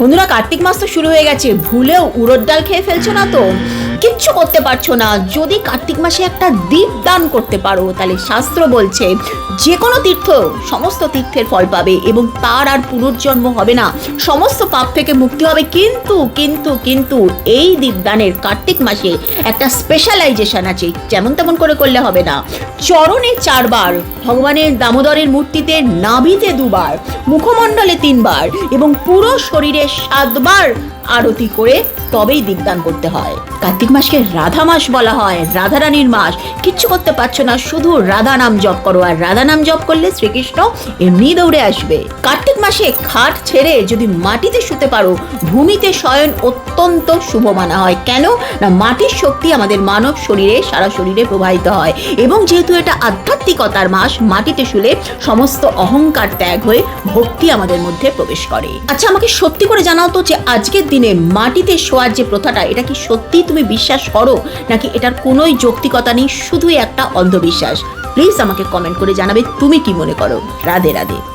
বন্ধুরা, কার্তিক মাস তো শুরু হয়ে গেছে। ভুলেও উড়োর ডাল খেয়ে ফেলছো না তো? কিচ্ছু করতে পারছ না। যদি কার্তিক মাসে একটা দীপ দান করতে পারো, তাহলে শাস্ত্র বলছে, যে কোনো তীর্থ সমস্ত তীর্থের ফল পাবে এবং তার আর পুনর্জন্ম হবে না। সমস্ত পাপ থেকে মুক্তি হবে। কিন্তু কিন্তু কিন্তু এই দীপদানের কার্তিক মাসে একটা স্পেশালাইজেশন আছে। যেমন তেমন করে করলে হবে না। চরণে চারবার, ভগবানের দামোদরের মূর্তিতে নাভিতে দুবার, মুখমণ্ডলে তিনবার এবং পুরো শরীরে সাতবার আরতি করে তবেই দীপদান করতে হয়। কার্তিক মাসকে রাধা মাস বলা হয়, রাধারানীর মাস। কিচ্ছু করতে পারছ না, শুধু রাধা নাম জপ করো, আর রাধা নাম জপ করলে শ্রীকৃষ্ণ এমনি দৌড়ে আসবে। কার্তিক মাসে খাট ছেড়ে যদি মাটিতে শুতে পারো, ভূমিতে শয়ন অত্যন্ত শুভ মানা হয়। কেন? না, মাটির শক্তি আমাদের মানব শরীরে, সারা শরীরে প্রবাহিত হয়। এবং যেহেতু এটা আধ্যাত্মিকতার মাস, মাটিতে শুলে সমস্ত অহংকার ত্যাগ হয়ে ভক্তি আমাদের মধ্যে প্রবেশ করে। আচ্ছা আমাকে সত্যি করে জানাও তো যে আজকের দিনে মাটিতে শোয়ার যে প্রথাটা, এটা কি সত্যিই তুমি বিশ্বাস করো? নাকি এটার কোনোই যৌক্তিকতা নেই, শুধুই একটা অন্ধবিশ্বাস? প্লিজ আমাকে কমেন্ট করে জানাবে, তুমি কি মনে করো? রাধে রাধে।